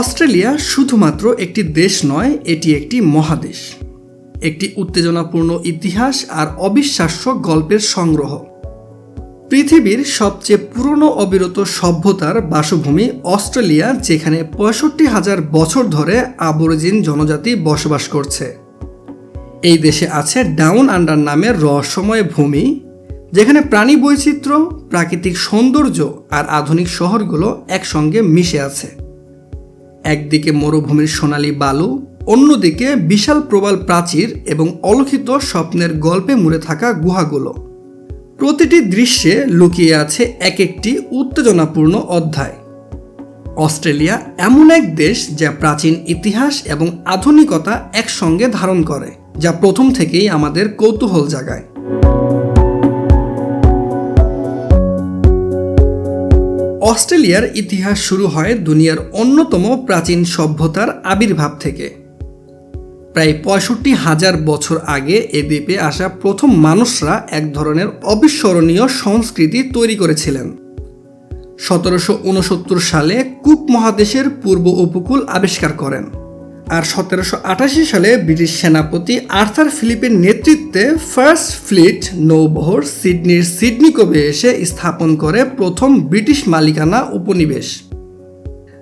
Australia শুধুমাত্র একটি দেশ নয়, এটি একটি মহাদেশ। একটি উত্তেজনাপূর্ণ ইতিহাস আর অবিশ্বাস্য গল্পের সংগ্রহ। পৃথিবীর সবচেয়ে পুরনো অবিরত সভ্যতার বাসভূমি অস্ট্রেলিয়া, যেখানে পঁয়ষট্টি হাজার বছর ধরে আবরজিন জনজাতি বসবাস করছে। এই দেশে আছে ডাউন আন্ডার নামের রহস্যময় ভূমি, যেখানে প্রাণী বৈচিত্র্য প্রাকৃতিক সৌন্দর্য আর আধুনিক শহরগুলো একসঙ্গে মিশে আছে। একদিকে মরুভূমির সোনালী বালু, অন্যদিকে বিশাল প্রবাল প্রাচীর এবং অলক্ষিত স্বপ্নের গল্পে মুড়ে থাকা গুহাগুলো। প্রতিটি দৃশ্যে লুকিয়ে আছে এক একটি উত্তেজনাপূর্ণ অধ্যায়। অস্ট্রেলিয়া এমন এক দেশ যা প্রাচীন ইতিহাস এবং আধুনিকতা একসঙ্গে ধারণ করে, যা প্রথম থেকেই আমাদের কৌতূহল জাগায়। অস্ট্রেলিয়ার ইতিহাস শুরু হয় দুনিয়ার অন্যতম প্রাচীন সভ্যতার আবির্ভাব থেকে। প্রায় পঁয়ষট্টি হাজার বছর আগে এ দ্বীপে আসা প্রথম মানুষরা এক ধরনের অবিস্মরণীয় সংস্কৃতি তৈরি করেছিলেন। সতেরোশো উনসত্তর সালে কুক মহাদেশের পূর্ব উপকূল আবিষ্কার করেন। আর সতেরোশো আটাশি সালে ব্রিটিশ সেনাপতি আর্থার ফিলিপের নেতৃত্বে ফার্স্ট ফ্লিট নৌবহর সিডনির সিডনি কবে এসে স্থাপন করে প্রথম ব্রিটিশ মালিকানা উপনিবেশ।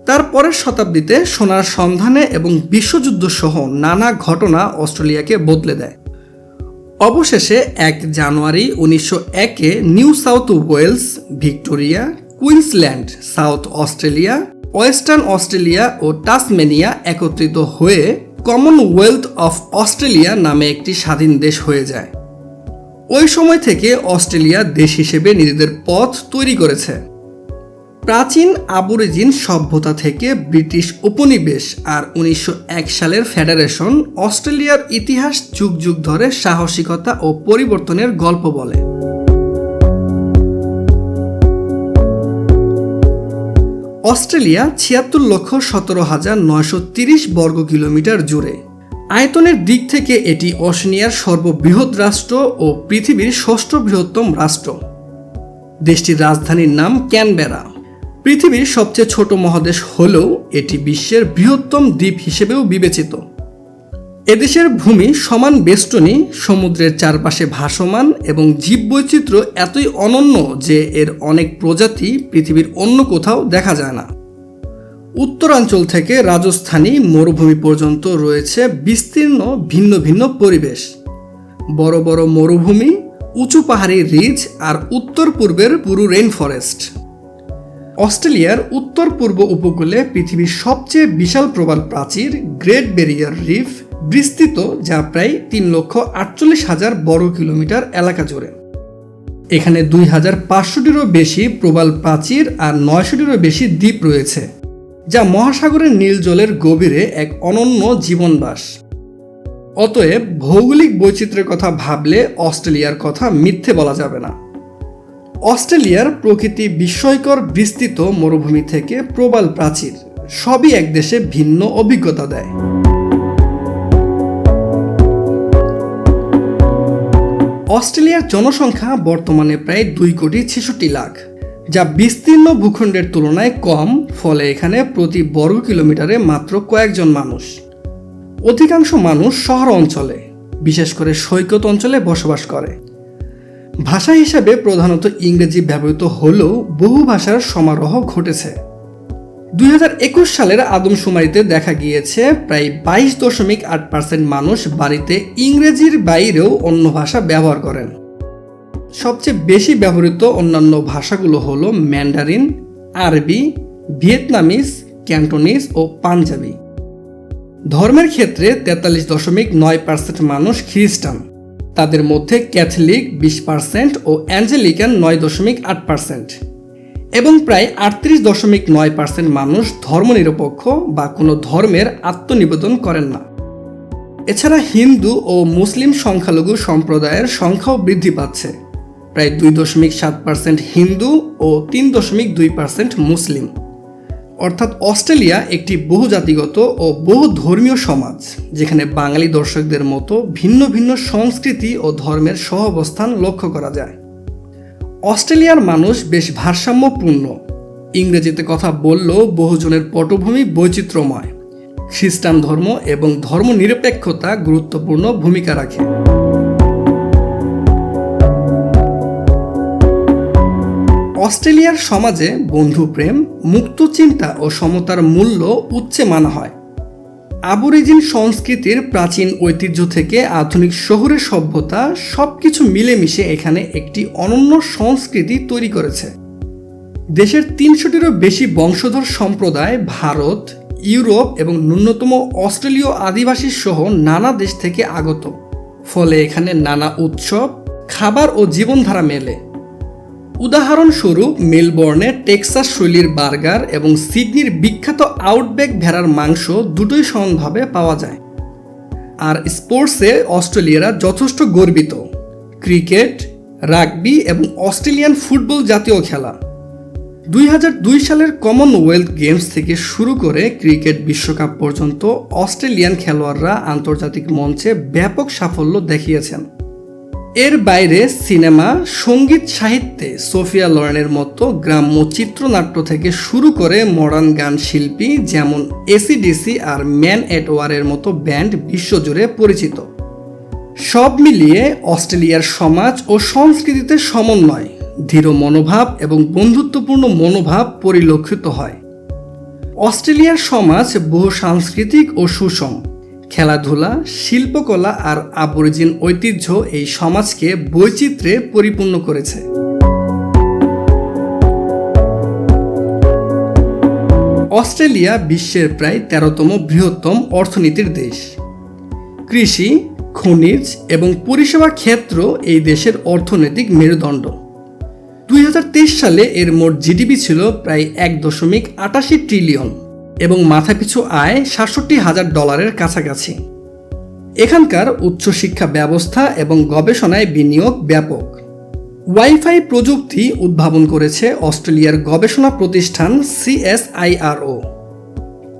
তার পরের শতাব্দীতে সোনার সন্ধানে এবং বিশ্বযুদ্ধ সহ নানা ঘটনা অস্ট্রেলিয়াকে বদলে দেয়। অবশেষে এক জানুয়ারি উনিশশো একে New South Wales, Victoria, Queensland, South Australia Western Australia ও টাসমেনিয়া একত্রিত হয়ে কমনওয়েলথ অফ অস্ট্রেলিয়া নামে একটি স্বাধীন দেশ হয়ে যায়। ওই সময় থেকে অস্ট্রেলিয়া দেশ হিসেবে নিজেদের পথ তৈরি করেছে। প্রাচীন আবরিজিন সভ্যতা থেকে ব্রিটিশ উপনিবেশ আর উনিশশো এক সালের ফেডারেশন অস্ট্রেলিয়ার ইতিহাস যুগ যুগ ধরে সাহসিকতা ও পরিবর্তনের গল্প বলে। অস্ট্রেলিয়া ছিয়াত্তর লক্ষ সতেরো হাজার নয়শো তিরিশ বর্গ কিলোমিটার জুড়ে। আয়তনের দিক থেকে এটি অস্ট্রেলিয়ার সর্ববৃহৎ রাষ্ট্র ও পৃথিবীর ষষ্ঠ বৃহত্তম রাষ্ট্র। দেশটির রাজধানীর নাম ক্যানবেরা। পৃথিবীর সবচেয়ে ছোট মহাদেশ হলেও এটি বিশ্বের বৃহত্তম দ্বীপ হিসেবেও বিবেচিত। এদেশের ভূমি সমান বেষ্টনী, সমুদ্রের চারপাশে ভাসমান এবং জীববৈচিত্র্য এতই অনন্য যে এর অনেক প্রজাতি পৃথিবীর অন্য কোথাও দেখা যায় না। উত্তরাঞ্চল থেকে রাজস্থানী মরুভূমি পর্যন্ত রয়েছে বিস্তীর্ণ, ভিন্ন ভিন্ন পরিবেশ। বড় বড় মরুভূমি, উঁচু পাহাড়ি রিজ আর উত্তর পূর্বের পুরু রেইন ফরেস্ট অস্ট্রেলিয়ার উত্তর পূর্ব উপকূলে পৃথিবীর সবচেয়ে বিশাল প্রবাল প্রাচীর গ্রেট ব্যারিয়ার রিফ বিস্তৃত, যা প্রায় তিন লক্ষ আটচল্লিশ হাজার বর্গ কিলোমিটার এলাকা জুড়ে। এখানে দুই হাজার পাঁচশোটিরও বেশি প্রবাল প্রাচীর আর নয়শোটিরও বেশি দ্বীপ রয়েছে, যা মহাসাগরের নীল জলের গভীরে এক অনন্য জীবনবাস। অতএব ভৌগোলিক বৈচিত্র্যের কথা ভাবলে অস্ট্রেলিয়ার কথা মিথ্যে বলা যাবে না। অস্ট্রেলিয়ার প্রকৃতি বিস্ময়কর বিস্তৃত মরুভূমি থেকে প্রবাল প্রাচীর, সবই এক দেশে ভিন্ন অভিজ্ঞতা দেয়। অস্ট্রেলিয়ার জনসংখ্যা বর্তমানে প্রায় দুই কোটি ছেষট্টি লাখ। যা বিস্তীর্ণ ভূখণ্ডের তুলনায় কম, ফলে এখানে প্রতি বর্গ কিলোমিটারে মাত্র কয়েকজন মানুষ। অধিকাংশ মানুষ শহর অঞ্চলে, বিশেষ করে সৈকত অঞ্চলে বসবাস করে। ভাষা হিসাবে প্রধানত ইংরেজি ব্যবহৃত হলেও বহু ভাষার সমারোহ ঘটেছে। দুই হাজার একুশ সালের আদমশুমারিতে দেখা গিয়েছে প্রায় বাইশ দশমিক আট পার্সেন্ট মানুষ বাড়িতে ইংরেজির বাইরেও অন্য ভাষা ব্যবহার করেন। সবচেয়ে বেশি ব্যবহৃত অন্যান্য ভাষাগুলো হল ম্যান্ডারিন, আরবি ভিয়েতনামিস ক্যান্টোনিস ও পাঞ্জাবি। ধর্মের ক্ষেত্রে তেতাল্লিশ দশমিক নয় পার্সেন্ট মানুষ খ্রিস্টান। তাদের মধ্যে ক্যাথলিক বিশ পার্সেন্ট ও অ্যাঞ্জেলিকান নয় দশমিক আট পার্সেন্ট। এবং প্রায় আটত্রিশ দশমিক নয় পার্সেন্ট মানুষ ধর্মনিরপেক্ষ বা কোনো ধর্মের আত্মনিবেদন করেন না। এছাড়া হিন্দু ও মুসলিম সংখ্যালঘু সম্প্রদায়ের সংখ্যাও বৃদ্ধি পাচ্ছে। প্রায় দুই দশমিক সাত পার্সেন্ট হিন্দু ও তিন দশমিক দুই পার্সেন্ট মুসলিম। অর্থাৎ অস্ট্রেলিয়া একটি বহুজাতিগত ও বহু ধর্মীয় সমাজ, যেখানে বাঙালি দর্শকদের মতো ভিন্ন ভিন্ন সংস্কৃতি ও ধর্মের সহাবস্থান লক্ষ্য করা যায়। অস্ট্রেলিয়ার মানুষ বেশ ভারসাম্যপূর্ণ। ইংরেজিতে কথা বললেও বহুজনের পটভূমি বৈচিত্র্যময়। খ্রিস্টান ধর্ম এবং ধর্মনিরপেক্ষতা গুরুত্বপূর্ণ ভূমিকা রাখে। অস্ট্রেলিয়ার সমাজে বন্ধুপ্রেম মুক্ত চিন্তা ও সমতার মূল্য উচ্চে মানা হয়। আবরিজিন সংস্কৃতির প্রাচীন ঐতিহ্য থেকে আধুনিক শহুরের সভ্যতা সবকিছু মিলেমিশে এখানে একটি অনন্য সংস্কৃতি তৈরি করেছে। দেশের তিনশোটিরও বেশি বংশধর সম্প্রদায় ভারত, ইউরোপ এবং ন্যূনতম অস্ট্রেলীয় আদিবাসী সহ নানা দেশ থেকে আগত। ফলে এখানে নানা উৎসব, খাবার ও জীবনধারা মেলে। উদাহরণস্বরূপ মেলবোর্নে টেক্সাস শৈলীর বার্গার এবং সিডনির বিখ্যাত আউটব্যাক ভেড়ার মাংস দুটোই সমানভাবে পাওয়া যায়। আর স্পোর্টসে অস্ট্রেলিয়ারা যথেষ্ট গর্বিত। ক্রিকেট, রাগবি এবং অস্ট্রেলিয়ান ফুটবল জাতীয় খেলা। দুই হাজার দুই সালের কমনওয়েলথ গেমস থেকে শুরু করে ক্রিকেট বিশ্বকাপ পর্যন্ত অস্ট্রেলিয়ান খেলোয়াড়রা আন্তর্জাতিক মঞ্চে ব্যাপক সাফল্য দেখিয়েছেন। এর বাইরে সিনেমা, সংগীত সাহিত্যে সোফিয়া লরেনের মতো গ্রাম্য চিত্রনাট্য থেকে শুরু করে মডার্ন গান শিল্পী যেমন এসিডিসি আর ম্যান এট ওয়ারের মতো ব্যান্ড বিশ্বজুড়ে পরিচিত। সব মিলিয়ে অস্ট্রেলিয়ার সমাজ ও সংস্কৃতিতে সমন্বয় ধীর মনোভাব এবং বন্ধুত্বপূর্ণ মনোভাব পরিলক্ষিত হয়। অস্ট্রেলিয়ার সমাজ বহু সাংস্কৃতিক ও সুষম। খেলাধুলা, শিল্পকলা আর আবরিজিন ঐতিহ্য এই সমাজকে বৈচিত্র্যে পরিপূর্ণ করেছে। অস্ট্রেলিয়া বিশ্বের প্রায় তেরোতম বৃহত্তম অর্থনীতির দেশ। কৃষি, খনিজ এবং পরিষেবা ক্ষেত্র এই দেশের অর্থনৈতিক মেরুদণ্ড। দুই হাজার তেইশ সালে এর মোট জিডিপি ছিল প্রায় এক দশমিক আটাশি ট্রিলিয়ন। এবং মাথাপিছু আয় সাতষট্টি হাজার ডলারের কাছাকাছি। এখানকার উচ্চশিক্ষা ব্যবস্থা এবং গবেষণায় বিনিয়োগ ব্যাপক। ওয়াইফাই প্রযুক্তি উদ্ভাবন করেছে অস্ট্রেলিয়ার গবেষণা প্রতিষ্ঠান সিএসআইআরও।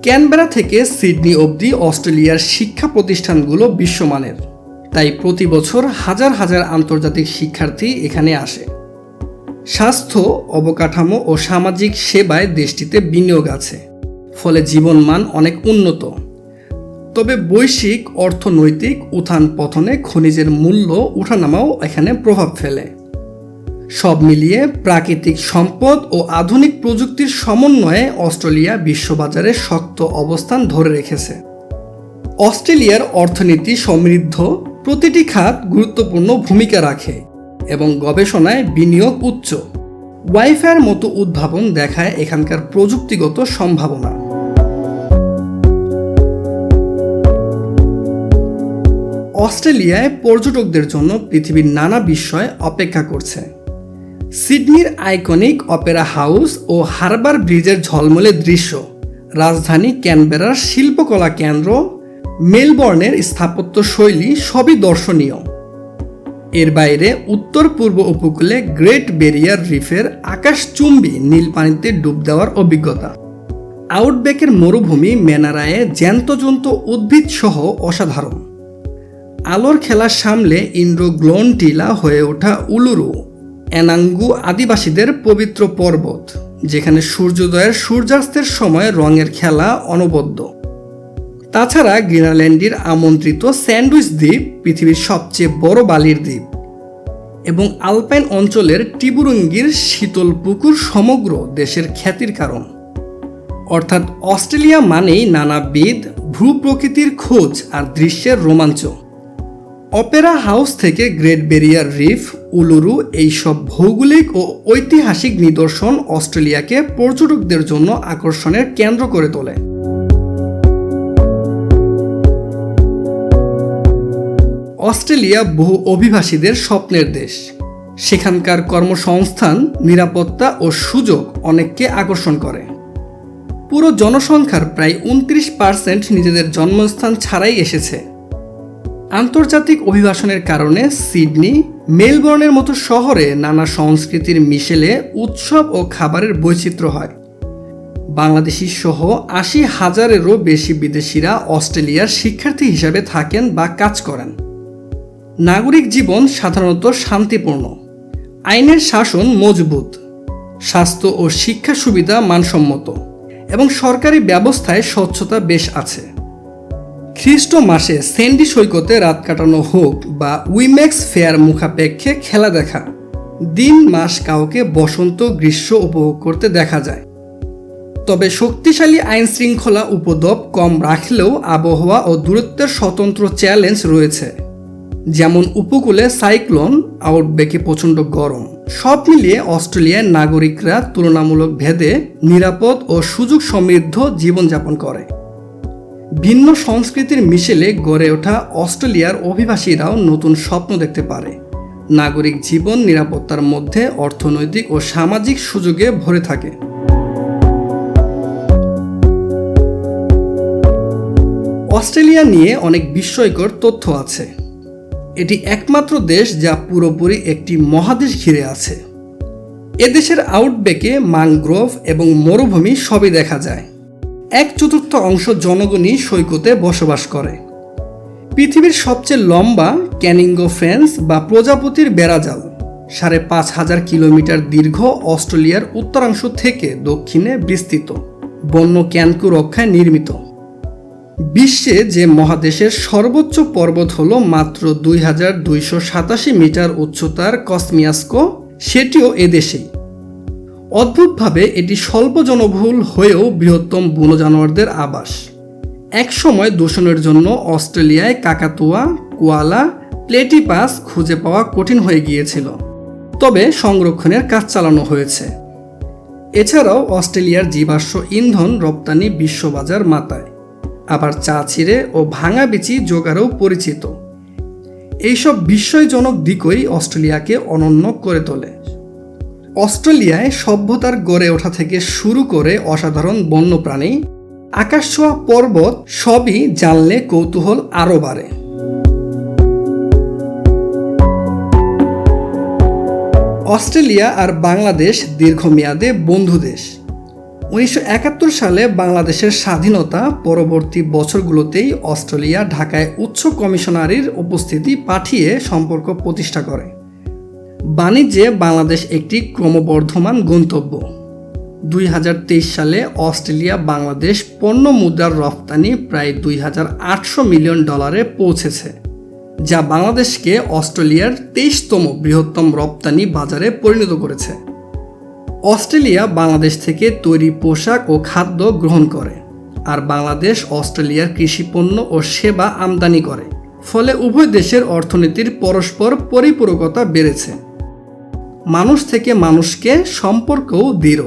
ক্যানবেরা থেকে সিডনি অবধি অস্ট্রেলিয়ার শিক্ষা প্রতিষ্ঠানগুলো বিশ্বমানের। তাই প্রতি বছর হাজার হাজার আন্তর্জাতিক শিক্ষার্থী এখানে আসে। স্বাস্থ্য, অবকাঠামো ও সামাজিক সেবায় দেশটিতে বিনিয়োগ আছে। ফলে জীবনমান অনেক উন্নত। তবে বৈশ্বিক অর্থনৈতিক উত্থান পথনে খনিজের মূল্য উঠানামাও এখানে প্রভাব ফেলে। সব মিলিয়ে প্রাকৃতিক সম্পদ ও আধুনিক প্রযুক্তির সমন্বয়ে অস্ট্রেলিয়া বিশ্ববাজারে শক্ত অবস্থান ধরে রেখেছে। অস্ট্রেলিয়ার অর্থনীতি সমৃদ্ধ, প্রতিটি খাত গুরুত্বপূর্ণ ভূমিকা রাখে এবং গবেষণায় বিনিয়োগ উচ্চ। ওয়াইফাইয়ের মতো উদ্ভাবন দেখায় এখানকার প্রযুক্তিগত সম্ভাবনা। অস্ট্রেলিয়ায় পর্যটকদের জন্য পৃথিবীর নানা বিস্ময় অপেক্ষা করছে। সিডনির আইকনিক অপেরা হাউস ও হারবার ব্রিজের ঝলমলে দৃশ্য। রাজধানী ক্যানবেরার শিল্পকলা কেন্দ্র, মেলবর্নের স্থাপত্য শৈলী সবই দর্শনীয়। এর বাইরে উত্তর পূর্ব উপকূলে গ্রেট বেরিয়ার রিফের আকাশচুম্বী নীল পানিতে ডুব দেওয়ার অভিজ্ঞতা। আউটব্যাকের মরুভূমি মেনারায়ে জ্যান্তজন্ত উদ্ভিদ সহ অসাধারণ। আলোর খেলা সামলে ইন্দ্রগ্লোন টিলা হয়ে ওঠা উলুরু, এনাঙ্গু আদিবাসীদের পবিত্র পর্বত, যেখানে সূর্যোদয়ের সূর্যাস্তের সময় রঙের খেলা অনবদ্য। তাছাড়া গ্রিনাল্যান্ডের আমন্ত্রিত স্যান্ডউইচ দ্বীপ পৃথিবীর সবচেয়ে বড় বালির দ্বীপ এবং আলপাইন অঞ্চলের টিবুরঙ্গির শীতল পুকুর সমগ্র দেশের খ্যাতির কারণ। অর্থাৎ অস্ট্রেলিয়া মানেই নানাবিধ ভূ প্রকৃতির খোঁজ আর দৃশ্যের রোমাঞ্চ। অপেরা হাউস থেকে গ্রেট বেরিয়ার রিফ, উলুরু এইসব ভৌগোলিক ও ঐতিহাসিক নিদর্শন অস্ট্রেলিয়াকে পর্যটকদের জন্য আকর্ষণের কেন্দ্র করে তোলে। অস্ট্রেলিয়া বহু অভিবাসীদের স্বপ্নের দেশ। সেখানকার কর্মসংস্থান, নিরাপত্তা ও সুযোগ অনেককে আকর্ষণ করে। পুরো জনসংখ্যার প্রায় উনত্রিশ পার্সেন্ট নিজেদের জন্মস্থান ছাড়াই এসেছে। আন্তর্জাতিক অভিবাসনের কারণে সিডনি, মেলবোর্নের মতো শহরে নানা সংস্কৃতির মিশেলে উৎসব ও খাবারের বৈচিত্র্য হয়। বাংলাদেশি সহ আশি হাজারেরও বেশি বিদেশিরা অস্ট্রেলিয়ার শিক্ষার্থী হিসাবে থাকেন বা কাজ করেন। নাগরিক জীবন সাধারণত শান্তিপূর্ণ। আইনের শাসন মজবুত। স্বাস্থ্য ও শিক্ষা সুবিধা মানসম্মত। এবং সরকারি ব্যবস্থায় স্বচ্ছতা বেশ আছে। খ্রিস্ট মাসে স্যান্ডি সৈকতে রাত কাটানো হোক বা উইমেক্স ফেয়ার মুখাপেক্ষে খেলা দেখা, দিন মাস কাউকে বসন্ত গ্রীষ্ম উপভোগ করতে দেখা যায়। তবে শক্তিশালী আইন শৃঙ্খলা উপদ্রব কম রাখলেও আবহাওয়া ও দূরত্বের স্বতন্ত্র চ্যালেঞ্জ রয়েছে। যেমন উপকূলে সাইক্লোন আউটবেকে প্রচণ্ড গরম। সব মিলিয়ে অস্ট্রেলিয়ার নাগরিকরা তুলনামূলক ভেদে নিরাপদ ও সুযোগ সমৃদ্ধ জীবনযাপন করে। ভিন্ন সংস্কৃতির মিশেলে গড়ে ওঠা অস্ট্রেলিয়ার অভিবাসীরাও নতুন স্বপ্ন দেখতে পারে। নাগরিক জীবন নিরাপত্তার মধ্যে অর্থনৈতিক ও সামাজিক সুযোগে ভরে থাকে। অস্ট্রেলিয়া নিয়ে অনেক বিস্ময়কর তথ্য আছে। এটি একমাত্র দেশ যা পুরোপুরি একটি মহাদেশ ঘিরে আছে। এদেশের আউটবেকে ম্যানগ্রোভ এবং মরুভূমি সবই দেখা যায়। এক চতুর্থ অংশ জনগণই সৈকতে বসবাস করে। পৃথিবীর সবচেয়ে লম্বা ক্যানিঙ্গো ফ্রেন্স বা প্রজাপতির বেড়াজাল, সাড়ে পাঁচ হাজার কিলোমিটার দীর্ঘ অস্ট্রেলিয়ার উত্তরাংশ থেকে দক্ষিণে বিস্তৃত, বন্য ক্যানকু রক্ষায় নির্মিত। বিশ্বে যে মহাদেশের সর্বোচ্চ পর্বত হল মাত্র দুই হাজার দুইশো সাতাশি মিটার উচ্চতার কসমিয়াস্কো, সেটিও এদেশেই অদ্ভুতভাবে এটি স্বল্প জনবহুল হয়েও বৃহত্তম বুনো জানোয়ারদের আবাস। একসময় দূষণের জন্য অস্ট্রেলিয়ায় কাকাতুয়া, কোয়ালা, প্লেটিপাস খুঁজে পাওয়া কঠিন হয়ে গিয়েছিল। তবে সংরক্ষণের কাজ চালানো হয়েছে। এছাড়াও অস্ট্রেলিয়ার জীবাশ্ম ইন্ধন রপ্তানি বিশ্ববাজার মাতায়। আবার চা ছিঁড়ে ও ভাঙা বিচি জোগাড়েও পরিচিত। এইসব বিস্ময়জনক দিকই অস্ট্রেলিয়াকে অনন্য করে তোলে। অস্ট্রেলিয়ায় সভ্যতার গড়ে ওঠা থেকে শুরু করে অসাধারণ বন্যপ্রাণী আকাশ ছোঁয়া পর্বত, সবই জানলে কৌতূহল আরও বাড়ে। অস্ট্রেলিয়া আর বাংলাদেশ দীর্ঘমেয়াদে বন্ধু দেশ। উনিশশো একাত্তর সালে বাংলাদেশের স্বাধীনতা পরবর্তী বছরগুলোতেই অস্ট্রেলিয়া ঢাকায় উচ্চ কমিশনারির উপস্থিতি পাঠিয়ে সম্পর্ক প্রতিষ্ঠা করে। বাণিজ্যে বাংলাদেশ একটি ক্রমবর্ধমান গন্তব্য। দুই হাজার তেইশ সালে অস্ট্রেলিয়া বাংলাদেশ পণ্য মুদ্রার রপ্তানি প্রায় দুই হাজার আটশো মিলিয়ন ডলারে পৌঁছেছে, যা বাংলাদেশকে অস্ট্রেলিয়ার তেইশতম বৃহত্তম রপ্তানি বাজারে পরিণত করেছে। অস্ট্রেলিয়া বাংলাদেশ থেকে তৈরি পোশাক ও খাদ্য গ্রহণ করে, আর বাংলাদেশ অস্ট্রেলিয়ার কৃষিপণ্য ও সেবা আমদানি করে, ফলে উভয় দেশের অর্থনীতির পরস্পর পরিপূরকতা বেড়েছে। মানুষ থেকে মানুষকে সম্পর্কও দৃঢ়।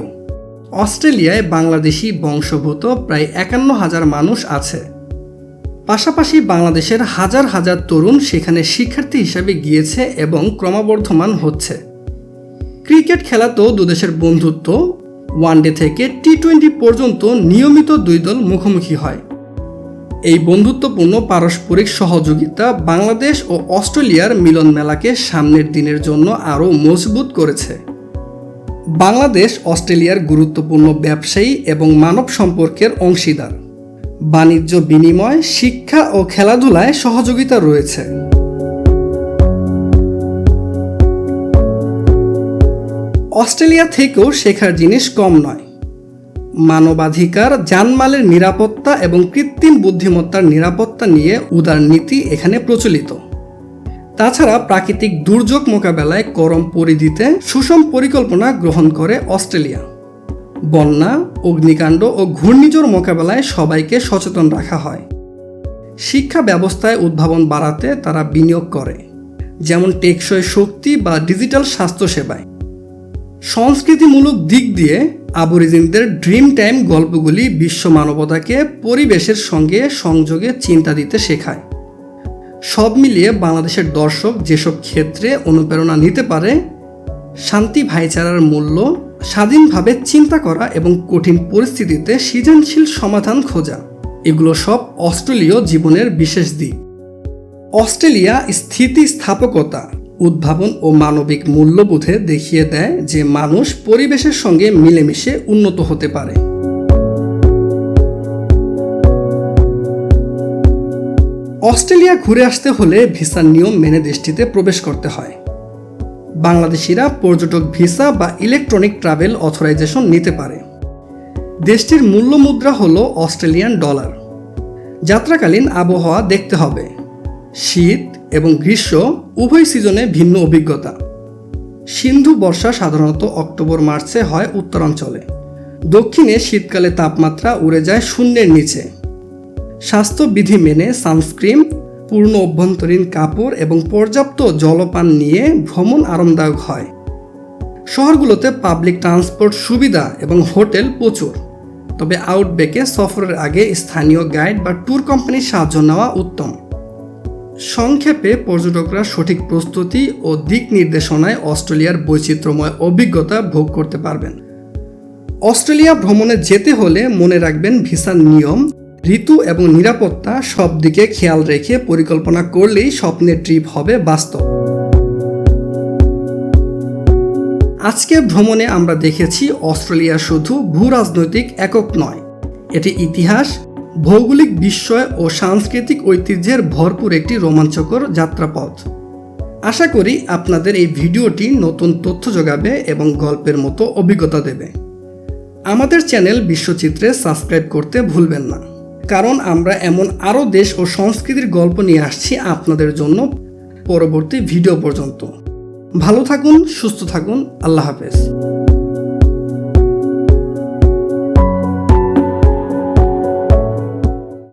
অস্ট্রেলিয়ায় বাংলাদেশি বংশভূত প্রায় একান্ন হাজার মানুষ আছে। পাশাপাশি বাংলাদেশের হাজার হাজার তরুণ সেখানে শিক্ষার্থী হিসাবে গিয়েছে এবং ক্রমবর্ধমান হচ্ছে। ক্রিকেট খেলা তো দুদেশের বন্ধুত্ব, ওয়ানডে থেকে টি টোয়েন্টি পর্যন্ত নিয়মিত দুই দল মুখোমুখি হয়। এই বন্ধুত্বপূর্ণ পারস্পরিক সহযোগিতা বাংলাদেশ ও অস্ট্রেলিয়ার মিলন মেলাকে সামনের দিনের জন্য আরও মজবুত করেছে। বাংলাদেশ, অস্ট্রেলিয়ার গুরুত্বপূর্ণ ব্যবসায়ী এবং মানব সম্পর্কের অংশীদার। বাণিজ্য বিনিময়, শিক্ষা ও খেলাধুলায় সহযোগিতা রয়েছে। অস্ট্রেলিয়া থেকেও শেখার জিনিস কম নয়। মানবাধিকার, জানমালের নিরাপত্তা এবং কৃত্রিম বুদ্ধিমত্তার নিরাপত্তা নিয়ে উদার নীতি এখানে প্রচলিত। তাছাড়া প্রাকৃতিক দুর্যোগ মোকাবেলায় করম পরিধিতে সুষম পরিকল্পনা গ্রহণ করে অস্ট্রেলিয়া। বন্যা, অগ্নিকাণ্ড ও ঘূর্ণিঝড় মোকাবেলায় সবাইকে সচেতন রাখা হয়। শিক্ষা ব্যবস্থায় উদ্ভাবন বাড়াতে তারা বিনিয়োগ করে, যেমন টেকসই শক্তি বা ডিজিটাল স্বাস্থ্যসেবায়। সংস্কৃতিমূলক দিক দিয়ে আবরিজিনদের ড্রিম টাইম গল্পগুলি বিশ্ব মানবতাকে পরিবেশের সঙ্গে সংযোগে চিন্তা দিতে শেখায়। সব মিলিয়ে বাংলাদেশের দর্শক যেসব ক্ষেত্রে অনুপ্রেরণা নিতে পারে, শান্তি ভাইচারার মূল্য, স্বাধীনভাবে চিন্তা করা এবং কঠিন পরিস্থিতিতে সৃজনশীল সমাধান খোঁজা, এগুলো সব অস্ট্রেলীয় জীবনের বিশেষ দিক। অস্ট্রেলিয়া স্থিতিস্থাপকতা উদ্ভাবন ও মানবিক মূল্যবোধে দেখিয়ে দেয় যে মানুষ পরিবেশের সঙ্গে মিলেমিশে উন্নত হতে পারে। অস্ট্রেলিয়া ঘুরে আসতে হলে ভিসার নিয়ম মেনে দেশটিতে প্রবেশ করতে হয়। বাংলাদেশিরা পর্যটক ভিসা বা ইলেকট্রনিক ট্রাভেল অথরাইজেশন নিতে পারে। দেশটির মূল্য মুদ্রা হল অস্ট্রেলিয়ান ডলার। যাত্রাকালীন আবহাওয়া দেখতে হবে। শীত এবং গ্রীষ্ম উভয় সিজনে ভিন্ন অভিজ্ঞতা। সিন্ধু বর্ষা সাধারণত অক্টোবর মার্চে হয় উত্তরাঞ্চলে। দক্ষিণে শীতকালে তাপমাত্রা উড়ে যায় শূন্যের নিচে। স্বাস্থ্যবিধি মেনে সানস্ক্রিন, পূর্ণ অভ্যন্তরীণ কাপড় এবং পর্যাপ্ত জলপান নিয়ে ভ্রমণ আরামদায়ক হয়। শহরগুলোতে পাবলিক ট্রান্সপোর্ট সুবিধা এবং হোটেল প্রচুর। তবে আউটবেকে সফরের আগে স্থানীয় গাইড বা ট্যুর কোম্পানির সাহায্য নেওয়া উত্তম। সংক্ষেপে পর্যটকরা সঠিক প্রস্তুতি ও দিক নির্দেশনায় অস্ট্রেলিয়ার বৈচিত্র্যময় অভিজ্ঞতা ভোগ করতে পারবেন। অস্ট্রেলিয়া ভ্রমণে যেতে হলে মনে রাখবেন ভিসার নিয়ম, ঋতু এবং নিরাপত্তা সব দিকে খেয়াল রেখে পরিকল্পনা করলেই স্বপ্নের ট্রিপ হবে বাস্তব। আজকে ভ্রমণে আমরা দেখেছি অস্ট্রেলিয়া শুধু ভূ রাজনৈতিক একক নয়, এটি ইতিহাস ভৌগোলিক বিস্ময় ও সাংস্কৃতিক ঐতিহ্যের ভরপুর একটি রোমাঞ্চকর যাত্রাপথ। আশা করি আপনাদের এই ভিডিওটি নতুন তথ্য যোগাবে এবং গল্পের মতো অভিজ্ঞতা দেবে। আমাদের চ্যানেল বিশ্বচিত্রে সাবস্ক্রাইব করতে ভুলবেন না। কারণ আমরা এমন আরও দেশ ও সংস্কৃতির গল্প নিয়ে আসছি আপনাদের জন্য পরবর্তী ভিডিও পর্যন্ত। ভালো থাকুন, সুস্থ থাকুন, আল্লাহ হাফেজ।